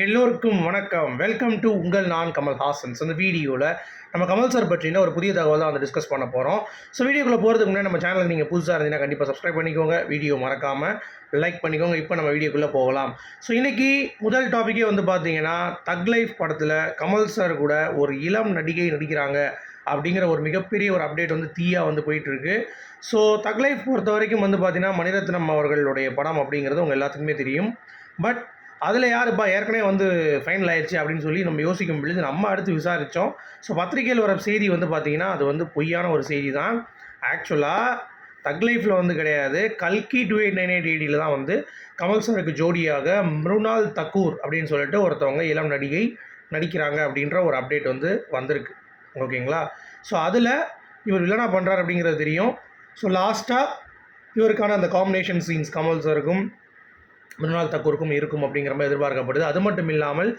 எல்லோருக்கும் வணக்கம். Welcome to உங்கள் நான் கமல் ஹாசன்ஸ் அந்த வீடியோவில் நம்ம கமல் சார் பற்றின ஒரு புதிய தகவல் தான் வந்து டிஸ்கஸ் பண்ண போகிறோம் ஸோ வீடியோக்குள்ளே போகிறதுக்கு முன்னாடி நம்ம சேனலுக்கு நீங்கள் புதுசாக இருந்தீங்கன்னா கண்டிப்பாக சப்ஸ்கிரைப் பண்ணிக்கோங்க. வீடியோ மறக்காமல் லைக் பண்ணிக்கோங்க. இப்போ நம்ம வீடியோக்குள்ளே போகலாம். ஸோ இன்றைக்கி முதல் டாப்பிக்கே வந்து பார்த்தீங்கன்னா தக் லைஃப் படத்தில் கமல் சார் கூட ஒரு இளம் நடிகை நடிக்கிறாங்க அப்படிங்கிற ஒரு மிகப்பெரிய ஒரு அப்டேட் வந்து தீயாக வந்து போயிட்டுருக்கு. ஸோ தக் லைஃப் பொறுத்த வரைக்கும் வந்து பார்த்தீங்கன்னா மணிரத்னம் அவர்களுடைய படம் அப்படிங்கிறது உங்கள் எல்லாத்துக்குமே தெரியும். பட் அதில் யாருப்பா? ஏற்கனவே வந்து ஃபைனல் ஆயிடுச்சு அப்படின்னு சொல்லி நம்ம யோசிக்கும் பொழுது நம்ம அடுத்து விசாரித்தோம் ஸோ பத்திரிகையில் வர செய்தி வந்து பார்த்திங்கன்னா அது வந்து பொய்யான ஒரு செய்தி தான் ஆக்சுவலாக தக் லைஃப்பில் வந்து கிடையாது. கல்கி டூ எயிட் நைன் எயிட் எயிட்டியில் தான் வந்து கமல் சாருக்கு ஜோடியாக மிருனால் தக்கூர் அப்படின்னு சொல்லிட்டு ஒருத்தவங்க இளம் நடிகை நடிக்கிறாங்க அப்படின்ற ஒரு அப்டேட் வந்து வந்திருக்கு. ஓகேங்களா? ஸோ அதில் இவர் வில்லனா பண்ணுறாரு அப்படிங்கிறது தெரியும். ஸோ லாஸ்ட்டாக இவருக்கான அந்த காம்பினேஷன் சீன்ஸ் கமல் சாருக்கும் மிருனால் தக்கூருக்கும் இருக்கும் அப்படிங்கிற மாதிரி எதிர்பார்க்கப்படுது. அது மட்டும் இல்லாமல்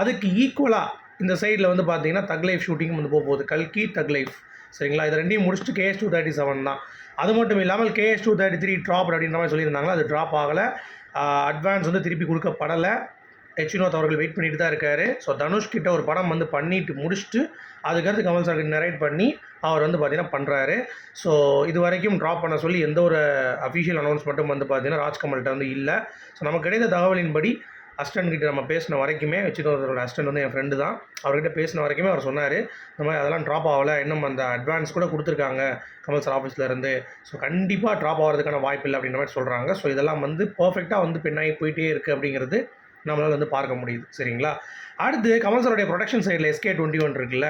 அதுக்கு ஈக்குவலாக இந்த சைடில் வந்து பார்த்தீங்கன்னா தக் லைஃப் ஷூட்டிங் வந்து போக போகுது. கல்கி தக் லைஃப் சரிங்களா? இது ரெண்டையும் முடிச்சுட்டு கேஎஸ் டூ தேர்ட்டி செவன் தான். அது மட்டும் இல்லாமல் KS two thirty three drop அப்படின்ற மாதிரி சொல்லியிருந்தாங்களா? அது ட்ராப் ஆகலை. அட்வான்ஸ் வந்து திருப்பி கொடுக்கப்படலை. வினோத் அவர்கள் வெயிட் பண்ணிட்டு தான் இருக்காரு. ஸோ தனுஷ் கிட்ட ஒரு படம் வந்து பண்ணிட்டு முடிச்சுட்டு அதுக்கடுத்து கமல் சார் நரேட் பண்ணி அவர் வந்து பார்த்தீங்கன்னா பண்ணுறாரு ஸோ இது வரைக்கும் ட்ராப் பண்ண சொல்லி எந்த ஒரு அஃபிஷியல் அனௌன்ஸ்மெண்ட்டும் வந்து பார்த்தீங்கன்னா ராஜ்கமல்கிட்ட வந்து இல்லை. ஸோ நமக்கு கிடைத்த தகவலின்படி அஸ்டன் கிட்ட நம்ம பேசின வரைக்குமே வச்சுருந்தவரோட அஸ்டன் வந்து என் ஃப்ரெண்டு தான். அவர்கிட்ட பேசின வரைக்குமே அவர் சொன்னார் இந்த மாதிரி அதெல்லாம் ட்ராப் ஆகலை. இன்னும் அந்த அட்வான்ஸ் கூட கொடுத்துருக்காங்க கமல் சார் ஆஃபீஸில் இருந்து. ஸோ கண்டிப்பாக ட்ராப் ஆகிறதுக்கான வாய்ப்பு இல்லை அப்படின்ற மாதிரி சொல்கிறாங்க ஸோ இதெல்லாம் வந்து பர்ஃபெக்டாக வந்து பெண்ணாகி போயிட்டே இருக்குது அப்படிங்கிறது நம்மளால் வந்து பார்க்க முடியுது. சரிங்களா? அடுத்து கமல் சாருடைய ப்ரொடக்ஷன் சைடில் எஸ்கே டுவெண்ட்டி ஒன் இருக்குல்ல?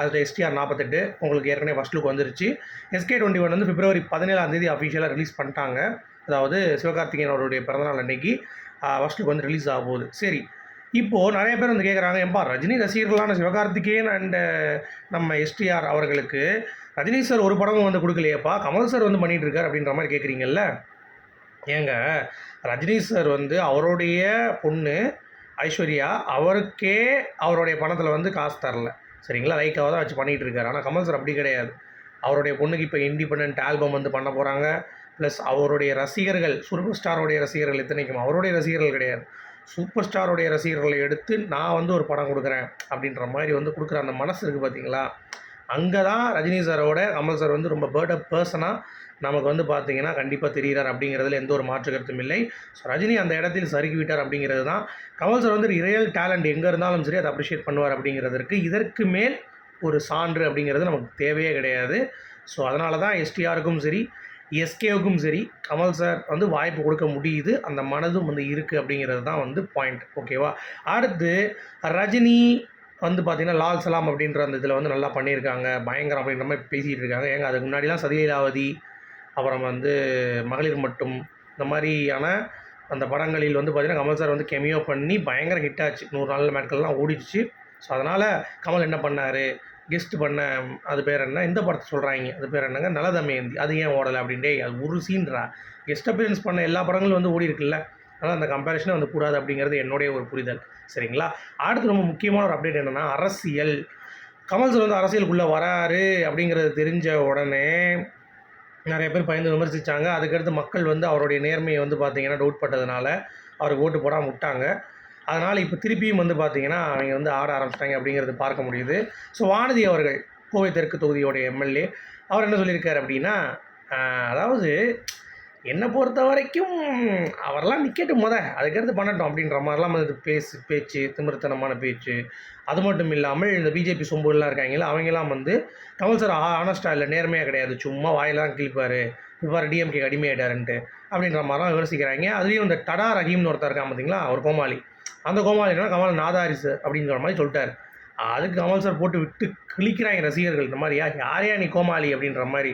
அதில் எஸ்டிஆர் நாற்பத்தெட்டு உங்களுக்கு ஏற்கனவே ஃபஸ்ட் லுக் வந்துருச்சு. எஸ்கே டுவெண்ட்டி ஒன் வந்து பிப்ரவரி பதினேழாம் தேதி அஃபிஷியலாக ரிலீஸ் பண்ணிட்டாங்க. அதாவது சிவகார்த்திகேயன் அவருடைய பிறந்தநாள் அன்னைக்கு ஃபஸ்ட் லுக் வந்து ரிலீஸ் ஆக போகுது. சரி. இப்போது நிறைய பேர் வந்து கேட்குறாங்க ஏன்பா ரஜினி ரசிகர்களான சிவகார்த்திகேயன் அண்டு நம்ம எஸ்டிஆர் அவர்களுக்கு ரஜினி சார் ஒரு படமும் வந்து கொடுக்கலையேப்பா? கமல் சார் வந்து பண்ணிகிட்டு இருக்கார் அப்படின்ற மாதிரி கேட்குறீங்கல்ல ஏங்க ரஜினி சார் வந்து அவருடைய பொண்ணு ஐஸ்வர்யா அவருக்கே அவருடைய பணத்தில் வந்து காசு தரல. சரிங்களா? லைக்காக தான் வச்சு பண்ணிகிட்டு இருக்காரு. ஆனால் கமல் சார் அப்படி கிடையாது. அவருடைய பொண்ணுக்கு இப்போ இண்டிபெண்ட் ஆல்பம் வந்து பண்ண போகிறாங்க ப்ளஸ் அவருடைய ரசிகர்கள் சூப்பர் ஸ்டாரோடைய ரசிகர்கள் இத்தனைக்கும் அவருடைய ரசிகர்கள் கிடையாது. சூப்பர் ஸ்டாருடைய ரசிகர்களை எடுத்து நான் வந்து ஒரு படம் கொடுக்குறேன் அப்படின்ற மாதிரி வந்து கொடுக்குற அந்த மனசு இருக்குது பார்த்தீங்களா அங்கே தான் ரஜினி சாரோட கமல் சார் வந்து ரொம்ப பேர்ட் அப் பர்சனாக நமக்கு வந்து பார்த்தீங்கன்னா கண்டிப்பாக தெரிகிறார் அப்படிங்கிறதுல எந்த ஒரு மாற்று கருத்தும் இல்லை. ஸோ ரஜினி அந்த இடத்தில் சறுக்கி விட்டார் அப்படிங்கிறது தான். கமல் சார் வந்து ரியல் டேலண்ட் எங்கே இருந்தாலும் சரி அதை அப்ரிஷியேட் பண்ணுவார் அப்படிங்கிறதுக்கு இதற்கு மேல் ஒரு சான்று அப்படிங்கிறது நமக்கு தேவையே கிடையாது. ஸோ அதனால தான் எஸ்டிஆருக்கும் சரி எஸ்கேவுக்கும் சரி கமல் சார் வந்து வாய்ப்பு கொடுக்க முடியுது. அந்த மனதும் வந்து இருக்குது அப்படிங்கிறது தான் வந்து பாயிண்ட் ஓகேவா அடுத்து ரஜினி வந்து பார்த்திங்கன்னா லால் சலாம் அப்படின்ற அந்த இதில் வந்து நல்லா பண்ணியிருக்காங்க. பயங்கரம் அப்படின்ற மாதிரி பேசிகிட்டு இருக்காங்க. ஏங்க அதுக்கு முன்னாடிலாம் சதிலீலாவதி அப்புறம் வந்து மகளிர் மட்டும். இந்த மாதிரியான அந்த படங்களில் வந்து பார்த்திங்கன்னா கமல் சார் வந்து கெமியோ பண்ணி பயங்கர ஹிட் ஆச்சு. நூறு நாள் மேட்கள்லாம் ஓடிடுச்சு. ஸோ அதனால் கமல் என்ன பண்ணார்? கெஸ்ட் பண்ண அது பேர் என்ன? இந்த படத்தை சொல்கிறாங்க அது பேர் என்னங்க? நலதமயந்தி. அது ஏன் ஓடலை அப்படின்டே அது ஒரு சீன்றா கெஸ்ட் அப்பியரன்ஸ் பண்ண எல்லா படங்களும் வந்து ஓடி இருக்குல்ல. அதனால் அந்த கம்பேரிஷனே வந்து கூடாது அப்படிங்கிறது என்னுடைய ஒரு புரிதல். சரிங்களா? அடுத்து ரொம்ப முக்கியமான ஒரு அப்டேட் என்னென்னா அரசியல். கமல் சார் வந்து அரசியலுக்குள்ளே வராரு அப்படிங்கிறது தெரிஞ்ச உடனே நிறைய பேர் பயந்து விமர்சித்தாங்க அதுக்கடுத்து மக்கள் வந்து அவருடைய நேர்மையை வந்து பார்த்திங்கன்னா டவுட் பட்டதுனால அவருக்கு ஓட்டு போடாமல் விட்டாங்க. அதனால் இப்போ திருப்பியும் வந்து பார்த்திங்கன்னா அவங்க வந்து ஆட ஆரம்பிச்சிட்டாங்க அப்படிங்கிறது பார்க்க முடியுது. ஸோ வானதி அவர்கள் கோவை தெற்கு தொகுதியோடைய எம்எல்ஏ. அவர் என்ன சொல்லியிருக்கார் அப்படின்னா அதாவது என்னை பொறுத்த வரைக்கும் அவரெல்லாம் நிற்கட்டும் முத. அதுக்கடுத்து பண்ணட்டும் அப்படின்ற மாதிரிலாம் வந்து பேசு பேச்சு திமிர்த்தனமான பேச்சு. அது மட்டும் இல்லாமல் இந்த பிஜேபி சொம்புலாம் இருக்காங்களா அவங்கெல்லாம் வந்து கமல் சார் ஆனஸ்டாக இல்லை நேர்மையாக கிடையாது. சும்மா வாயிலாம் கிழிப்பார். இப்போ டிஎம்கே அடிமையாயிட்டாருன்ட்டு அப்படின்ற மாதிரிலாம் விமர்சிக்கிறாங்க. அதுலேயும் இந்த டடா ரஹீம்னு ஒருத்தர் இருக்கான் பார்த்தீங்களா அவர் கோமாளி. அந்த கோமாளி கமல் நாதாரிசு அப்படிங்கிற மாதிரி சொல்லிட்டார். அதுக்கு கமல் சார் போட்டு விட்டு கிழிக்கிறாங்க ரசிகர்கள். இந்த மாதிரியா யாரையா நீ கோமாளி? அப்படின்ற மாதிரி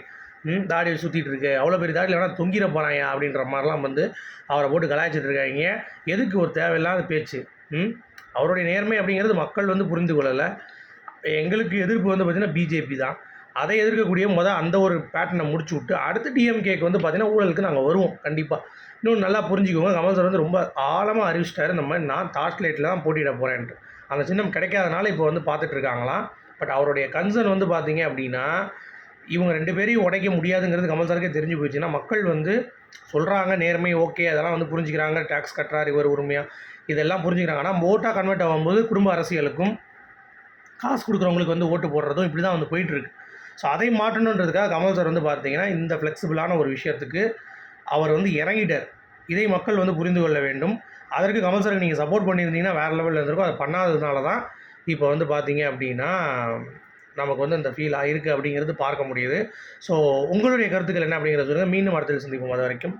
தாடி சுற்றிட்டு இருக்கு அவ்வளோ பெரிய தாடியில் வேணால் தொங்கிட போகிறாயா அப்படின்ற மாதிரிலாம் வந்து அவரை போட்டு கலாய்ச்சிட்டு இருக்காங்க எதுக்கு ஒரு தேவையில்லாத பேச்சு? ம்? அவருடைய நேர்மை அப்படிங்கிறது மக்கள் வந்து புரிந்து கொள்ளலை. எங்களுக்கு எதிர்ப்பு வந்து பார்த்திங்கன்னா பிஜேபி தான். அதை எதிர்க்கக்கூடிய முதல் அந்த ஒரு பேட்டர்னை முடிச்சு விட்டு அடுத்து டிஎம்கேக்கு வந்து பார்த்திங்கன்னா ஊழலுக்கு நாங்கள் வருவோம் கண்டிப்பாக இன்னொன்று நல்லா புரிஞ்சுக்கோங்க கமல் சார் வந்து ரொம்ப ஆழமாக அறிவிச்சிட்டாரு இந்த மாதிரி நான் டார்ச் லைட்டில் தான் போட்டியிட போகிறேன்ட்டு அந்த சின்னம் கிடைக்காதனால இப்போ வந்து பார்த்துட்ருக்காங்களாம் பட் அவருடைய கன்சர்ன் வந்து பார்த்தீங்க அப்படின்னா இவங்க ரெண்டு பேரையும் உடைக்க முடியாதுங்கிறது கமல் சாருக்கே தெரிஞ்சு போயிடுச்சுன்னா மக்கள் வந்து சொல்கிறாங்க நேர்மை ஓகே அதெல்லாம் வந்து புரிஞ்சுக்கிறாங்க டேக்ஸ் கட்டுறாரு இவர் உரிமையாக இதெல்லாம் புரிஞ்சுக்கிறாங்க. ஆனால் ஓட்டாக கன்வெர்ட் ஆகும்போது குடும்ப அரசியலுக்கும் காசு கொடுக்குறவங்களுக்கு வந்து ஓட்டு போடுறதும் இப்படி தான் வந்து போயிட்டுருக்கு. ஸோ அதை மாற்றணுன்றதுக்காக கமல் சார் வந்து பார்த்தீங்கன்னா இந்த ஃப்ளெக்சிபிளான ஒரு விஷயத்துக்கு அவர் வந்து இறங்கிட்டார். இதை மக்கள் வந்து புரிந்து கொள்ள வேண்டும். அதற்கு கமல் சாருக்கு நீங்கள் சப்போர்ட் பண்ணியிருந்தீங்கன்னா வேறு லெவலில் இருந்திருக்கும். அதை பண்ணாததுனால தான் இப்போ வந்து பார்த்தீங்க அப்படின்னா நமக்கு வந்து இந்த ஃபீல் ஆகிருக்கு அப்படிங்கிறது பார்க்க முடியுது. ஸோ உங்களுடைய கருத்துக்கள் என்ன அப்படிங்கிறத சொல்லுங்கள் மீண்டும் அடுத்தது சந்திப்போம். அது வரைக்கும்